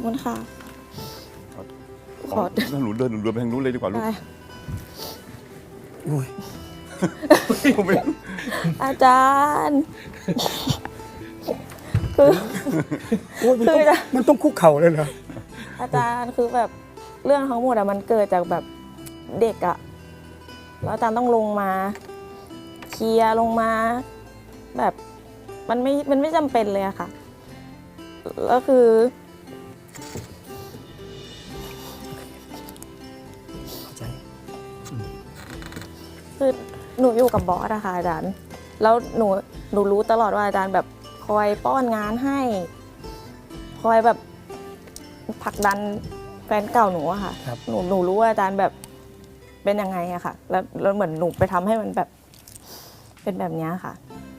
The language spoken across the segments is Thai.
อบคุณค่ะครับขอ ถ้าหนูเดินหนูเดินไปทางนู้นเลยดีกว่าลูกได้โอ้ยผมไม่อาจารย์ คือ โอ้ยมันต้องคือจะ มันต้องคุกเข่าเลยเหรออาจารย์คือแบบเรื่องทั้งหมดอะมันเกิดจากแบบเด็กอะแล้วอาจารย์ต้องลงมา เคลียร์ลงมา แบบมันไม่มันไม่จำเป็นเลยอะค่ะแล้วคือ คือหนูอยู่กับบอสอะค่ะอาจารย์ แล้วหนูหนูรู้ตลอดว่าอาจารย์แบบคอยป้อนงานให้ คอยแบบผลักดันแฟนเก่าหนูอะค่ะ ครับ หนูหนูรู้ว่าอาจารย์แบบเป็นยังไงอะค่ะ แล้วแล้วเหมือนหนูไปทำให้มันแบบ เป็นแบบเนี้ยค่ะ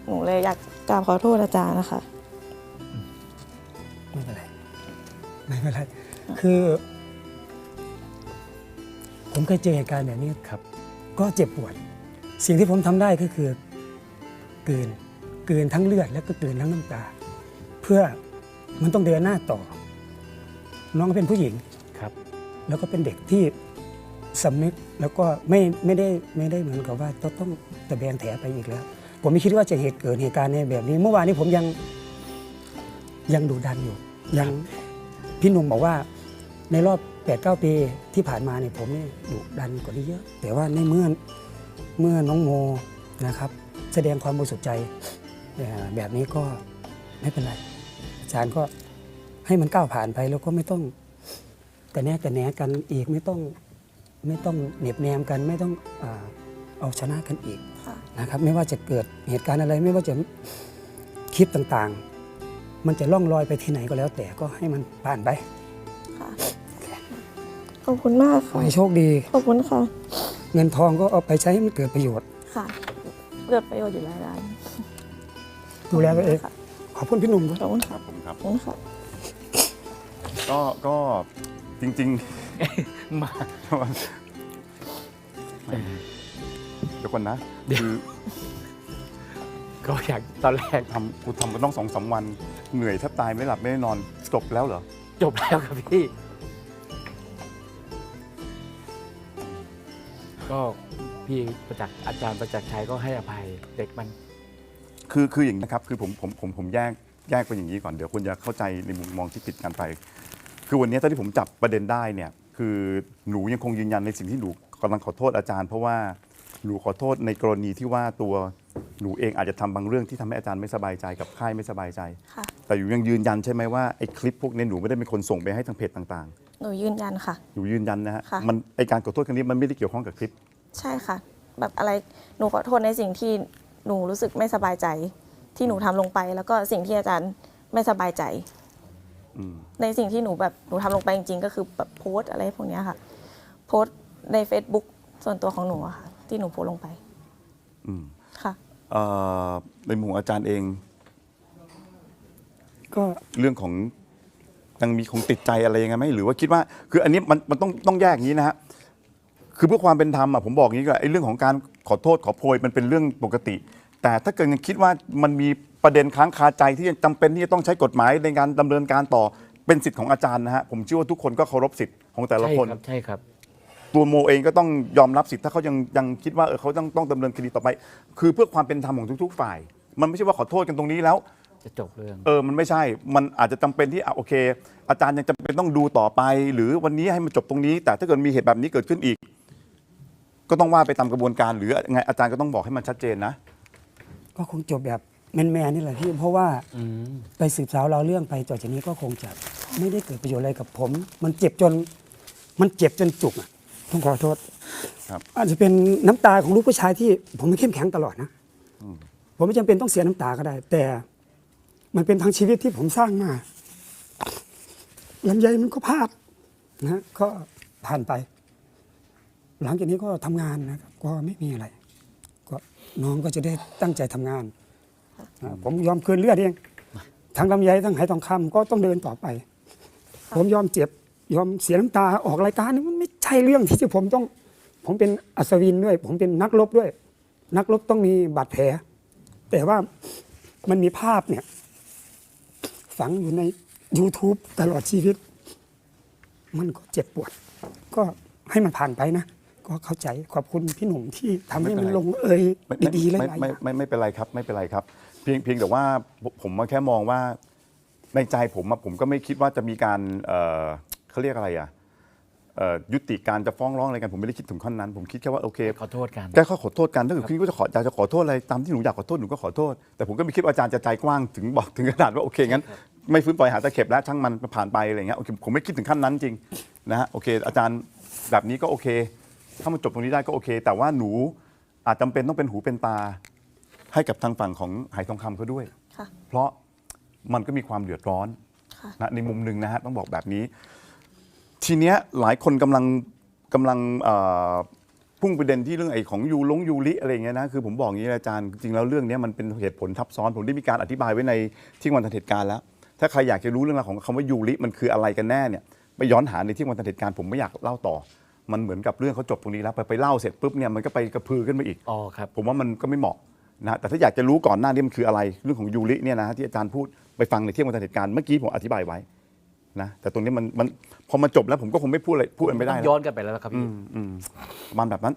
หนูเลยอยากกราบขอโทษอาจารย์นะคะ ไม่เป็นไร ไม่เป็นไร คือ ผมเคยเจอเหตุการณ์แบบนี้ครับ ก็เจ็บปวด สิ่งที่ผมทำได้ก็คือกลืนกลืนทั้งเลือดแล้วก็กลืนทั้งน้ำตา เพื่อมันต้องเดินหน้าต่อ น้องเป็นผู้หญิงครับ แล้วก็เป็นเด็กที่สำนึกแล้วก็ไม่ไม่ได้ไม่ได้เหมือนกับว่าต้องต้องตะแบงแถไปอีกแล้ว ผมไม่คิดว่าจะเหตุเกิดเหตุการณ์ในแบบนี้ เมื่อวานนี้ผมยังยังดุดันอยู่ ยังพี่หนุ่มบอกว่าในรอบ8ปดเปีที่ผ่านมาเนี่ยผมนี่ดุดันกว่านี้เยอะ แต่ว่าในเมื่อ เมื่อน้องโมนะครับแสดงความบริสุทธิ์ใจเอ่อแบบนี้ก็ไม่เป็นไรอาจารย์ก็ให้มันก้าวผ่านไปแล้วก็ไม่ต้องกระแนะกระแหนกันอีกไม่ต้องไม่ต้องเหน็บแนมกันไม่ต้องอาเอาชนะกันอีกค่ะนะครับไม่ว่าจะเกิดเหตุการณ์อะไรไม่ว่าจะคลิปต่างๆ มันจะล่องลอยไปที่ไหนก็แล้ว แต่ก็ให้มันผ่านไปค่ะขอบคุณมากขอค่ะให้โชคดี ขอบคุณค่ะ เงินทองก็เอาไปใช้ให้มันเกิดประโยชน์ ค่ะเกิดประโยชน์อยู่แล้วอาจารย์ดูแลตัวเองค่ะขอบคุณพี่หนุ่มด้วยขอบคุณค่ะผมครับ ขอบคุณค่ะ ก็ก็จริงมาๆไม่เดี๋ยวก่อนนะเดี๋ยว คือก็อยากตอนแรกทำกูทำมาต้องสองสามวัน เหนื่อยแทบตายไม่หลับไม่ได้นอนจบแล้วเหรอจบแล้วครับพี่ ก็พี่ประจักษ์อาจารย์ประจักษ์ชัยก็ให้อภัยเด็กมัน คือคืออย่างนี้นะครับคือผมผมผมผมแยกแยกไปอย่างนี้ก่อนเดี๋ยวคุณจะเข้าใจในมุมมองที่ผิดกันไป คือวันนี้ถ้าที่ผมจับประเด็นได้เนี่ย คือหนูยังคงยืนยันในสิ่งที่หนูกำลังขอโทษอาจารย์ เพราะว่าหนูขอโทษในกรณีที่ว่าตัวหนูเองอาจจะทำบางเรื่องที่ทำให้อาจารย์ไม่สบายใจกับค่ายไม่สบายใจ ค่ะ แต่อยู่ยังยืนยันใช่ไหมว่าไอ้คลิปพวกนี้หนูไม่ได้เป็นคนส่งไปให้ทางเพจต่าง หนูยืนยันค่ะๆหนูยืนยันนะฮะค่ะ มันไอการขอโทษครั้งนี้มันไม่ได้เกี่ยวข้องกับคลิป ใช่ค่ะ แบบอะไรหนูขอโทษในสิ่งที่หนูรู้สึกไม่สบายใจ ที่หนูทำลงไป แล้วก็สิ่งที่อาจารย์ไม่สบายใจ อืม ในสิ่งที่หนูแบบหนูทำลงไปจริงๆ ก็คือแบบโพสต์อะไรพวกเนี้ยค่ะ โพสต์ใน Facebook ส่วนตัวของหนูอะค่ะ ที่หนูโพสต์ลงไปอืม ค่ะ เอ่อในมุมของอาจารย์เอง ก็เรื่องของ ยังมีคงติดใจอะไรยังไงไหมหรือว่าคิดว่าคืออันนี้มันมันต้องต้องแยกอย่างนี้นะฮะคือเพื่อความเป็นธรรมอะผมบอกอย่างนี้ก็ไอ้เรื่องของการขอโทษขอโพยมันเป็นเรื่องปกติ แต่ถ้าเกิดยังคิดว่ามันมีประเด็นค้างคาใจที่จำเป็นที่จะต้องใช้กฎหมายในการดำเนินการต่อเป็นสิทธิ์ของอาจารย์นะฮะผมเชื่อว่าทุกคนก็เคารพสิทธิ์ของแต่ละใช่คนครับใช่ครับ ตัวโมเองก็ต้องยอมรับสิทธิ์ถ้าเขายังยังคิดว่าเออเขาต้องต้องดำเนินคดีต่อไป คือเพื่อความเป็นธรรมของทุก ๆ ฝ่าย มันไม่ใช่ว่าขอโทษกันตรงนี้แล้ว จะจบเรื่อง เออมันไม่ใช่ มันอาจจะจำเป็นที่อะโอเค อาจารย์ยังจำเป็นต้องดูต่อไป หรือวันนี้ให้มันจบตรงนี้ แต่ถ้าเกิดมีเหตุแบบนี้เกิดขึ้นอีก ก็ต้องว่าไปตามกระบวนการหรือไงอาจารย์ก็ต้องบอกให้มันชัดเจนนะ ก็คงจบแบบแมนๆนี่แหละพี่เพราะว่าอืมไปสืบสาวเราวเรื่องไปต่อจากนี้ก็คงจะไม่ได้เกิดประโยชน์อะไรกับผม มันเจ็บจน มันเจ็บจนจุกอะต้องขอโทษครับ อาจจะเป็นน้ำตาของลูกผู้ชายที่ผมไม่เข้มแข็งตลอดนะอืมผมไม่จำเป็นต้องเสียน้ำตาก็ได้ แต่ มันเป็นทั้งชีวิตที่ผมสร้างมาลำไยมันก็พลาดนะก็ผ่านไป หลังจากนี้ก็ทำงานนะครับก็ไม่มีอะไร ก็น้องก็จะได้ตั้งใจทำงานอ่าผมยอมคืนเลือดเองทั้งลำไยทั้งไหทองคำก็ต้องเดินต่อไปค่ะผมยอมเจ็บยอมเสียน้ำตาออกรายการนี่มันไม่ใช่เรื่องที่จะผมต้อง ผมเป็นอัศวินด้วย ผมเป็นนักรบด้วย นักรบต้องมีบาดแผล แต่ว่ามันมีภาพเนี่ย ฝังอยู่ใน YouTube ตลอดชีวิต มันก็เจ็บปวด ก็ให้มันผ่านไปนะ ก็เข้าใจขอบคุณพี่หนุ่มที่ทำให้มันลงเอยไม่ไม่ดีๆหไม่ลายๆอไม่ย่าง ไม่ไม่เป็นไรครับไม่เป็นไรครับ เพียงเพียงแต่ว่าผมผมมาแค่มองว่าในใจผมอะผมก็ไม่คิดว่าจะมีการเอ่อเขาเรียกอะไรอะเอ่อยุติการจะฟ้องร้องอะไรกันผมไม่ได้คิดถึงขั้นนั้น ผมคิดแค่ว่าโอเคขอโทษกันแก้ข้อขอโทษกันถ้าเกิดคิดว่าจะขออยากจะขอโทษอะไรตามที่หนูอยากขอโทษหนูก็ขอโทษแต่ผมก็ไม่คิดว่าอาจารย์จะใจกว้างถึงบอกถึงขนาดว่าโอเคงั้น ไม่ฟื้นปล่อยหาตะเข็บแล้วช่างมันผ่านไปอะไรเงี้ยโอเคผมไม่คิดถึงขั้นนั้นจริงนะฮะโอเค อาจารย์แบบนี้ก็โอเค ถ้ามันจบตรงนี้ได้ก็โอเค แต่ว่าหนูอาจจำเป็นต้องเป็นหูเป็นตา ให้กับทางฝั่งของหายทองคำเขาด้วยค่ะเพราะมันก็มีความเดือดร้อนค่ะนะในมุมหนึ่งนะฮะต้องบอกแบบนี้ ทีเนี้ยหลายคนกำลังกำลังเอ่อพุ่งประเด็นที่เรื่องไอ้ของยูลงยูริอะไรอย่างเงี้ยนะคือผมบอกอย่างนี้นะอาจารย์จริงๆแล้วเรื่องเนี้ยมันเป็นเหตุผลทับซ้อนผมได้มีการอธิบายไว้ในที่วันทันเหตุการณ์แล้ว ถ้าใครอยากจะรู้เรื่องราวของคำว่ายูริมันคืออะไรกันแน่เนี่ยไปย้อนหาในที่วันทันเหตุการณ์ผมไม่อยากเล่าต่อ มันเหมือนกับเรื่องเขาจบตรงนี้แล้วไปไปเล่าเสร็จปุ๊บเนี่ยมันก็ไปกระพือขึ้นมาอีกอ๋อครับผมว่ามันก็ไม่เหมาะนะแต่ถ้าอยากจะรู้ก่อนหน้านี้มันคืออะไรเรื่องของยูริเนี่ยนะที่อาจารย์พูดไปฟังในเที่ยงวันทันเหตุการณ์เมื่อกี้ผมอธิบายไว้นะแต่ตรงนี้มันมันพอมาจบแล้วผมก็คงไม่พูดอะไรพูดอะไรไม่ได้ต้องแล้วย้อนกลันไปแล้วครับอืพี่มอืมประมาณแบบนั้น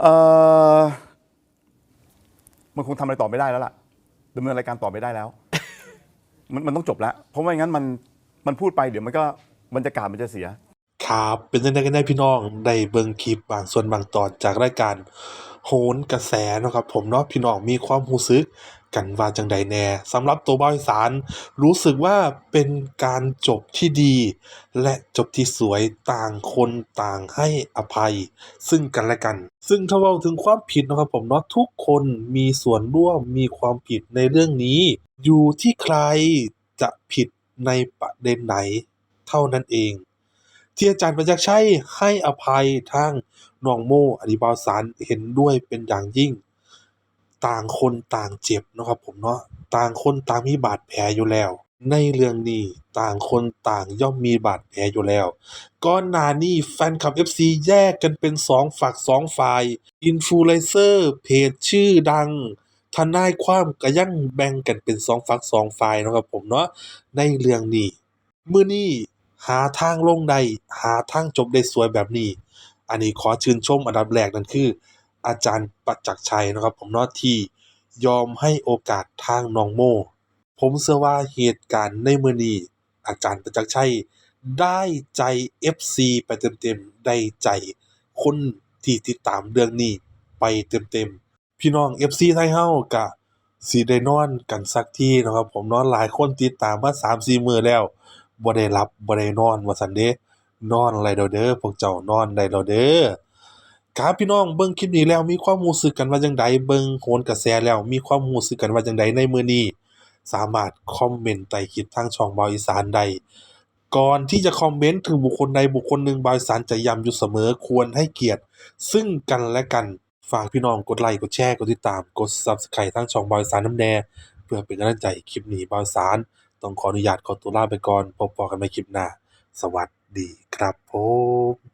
เออมันคงทำอะไรต่อไม่ได้แล้วล่ะดำเนินรายการต่อไม่ได้แล้ว มันมันต้องจบแล้ว เพราะไม่งั้นมันมันพูดไปเดี๋ยวมันก็บรรยากาศมันจะเสีย ครับเป็นยังไงกันได้พี่น้องได้เบิ่งคลิปบางส่วนบางตอนจากรายการโหนกระแสเนาะครับผมเนาะพี่น้องมีความรู้สึก กันว่าจังใดแน่สำหรับตัวบอยสารรู้สึกว่าเป็นการจบที่ดี และจบที่สวยต่างคนต่างให้อภัย ซึ่งกันและกัน ซึ่งถ้าเว้าถึงความผิดนะครับผมเนาะทุกคนมีส่วนร่วมมีความผิดในเรื่องนี้ อยู่ที่ใครจะผิดในประเด็นไหน เท่านั้นเอง ที่อาจารย์ประจักษ์ชัยให้อภัยทางน้องโมอดีบาสารเห็นด้วยเป็นอย่างยิ่ง ต่างคนต่างเจ็บเนาะครับผมเนาะต่างคนต่างมีบาดแผลอยู่แล้ว ในเรื่องนี้ต่างคนต่างย่อมมีบาดแผลอยู่แล้วก่อนหน้านี้แฟนคลับ FC แยกกันเป็นสองฝักสองฝ่ายอินฟลูเอนเซอร์เพจชื่อดังทนายความก็ยังแบ่งกันเป็นสองฝักสองฝ่ายนะครับผมเนาะในเรื่องนี้มื้อนี้หาทางลงได้หาทางจบได้สวยแบบนี้ อันนี้ขอชื่นชมอันดับแรกนั่นคือ อาจารย์ประจักษ์ชัยนะครับ ผมเนาะที่ยอมให้โอกาสทางน้องโม ผมเชื่อว่าเหตุการณ์ในมือนี้อาจารย์ประจักษ์ชัยได้ใจ FC ไปเต็มๆ ได้ใจคนที่ติดตามเรื่องนี้ไปเต็มๆ พี่น้อง FC ไทยเฮาก็สิได้นอนกันสักทีนะครับ ผมนาะหลายคนติดตามมา3-4มื้อแล้วบ่ได้หลับบ่ได้นอนว่าซั่นเด้นอนไรเด้อเด้อพวกเจ้านอนได้เด้อ ครับพี่น้องเบิ่งคลิปนี้แล้วมีความรู้สึกกันว่าจังใดเบิ่งโหนกระแสแล้วมีความรู้สึกกันว่าจังใดในมื้อนี้ สามารถคอมเมนต์ใต้คลิปทางช่องบาวอีสานได้ก่อนที่จะคอมเมนต์ถึงบุคคลใดบุคคลหนึ่งบาวอีสานจะย้ำอยู่เสมอควรให้เกียรติ ซึ่งกันและกันฝากพี่น้องกดไลค์กดแชร์กดติดตามกด Subscribe ทางช่องบาวอีสานน้ำแน่เพื่อเป็นกำลังใจคลิปนี้บาวอีสานต้องขออนุญาตขอตัวลาไปก่อนพบกันใหม่คลิปหน้าสวัสดีครับผม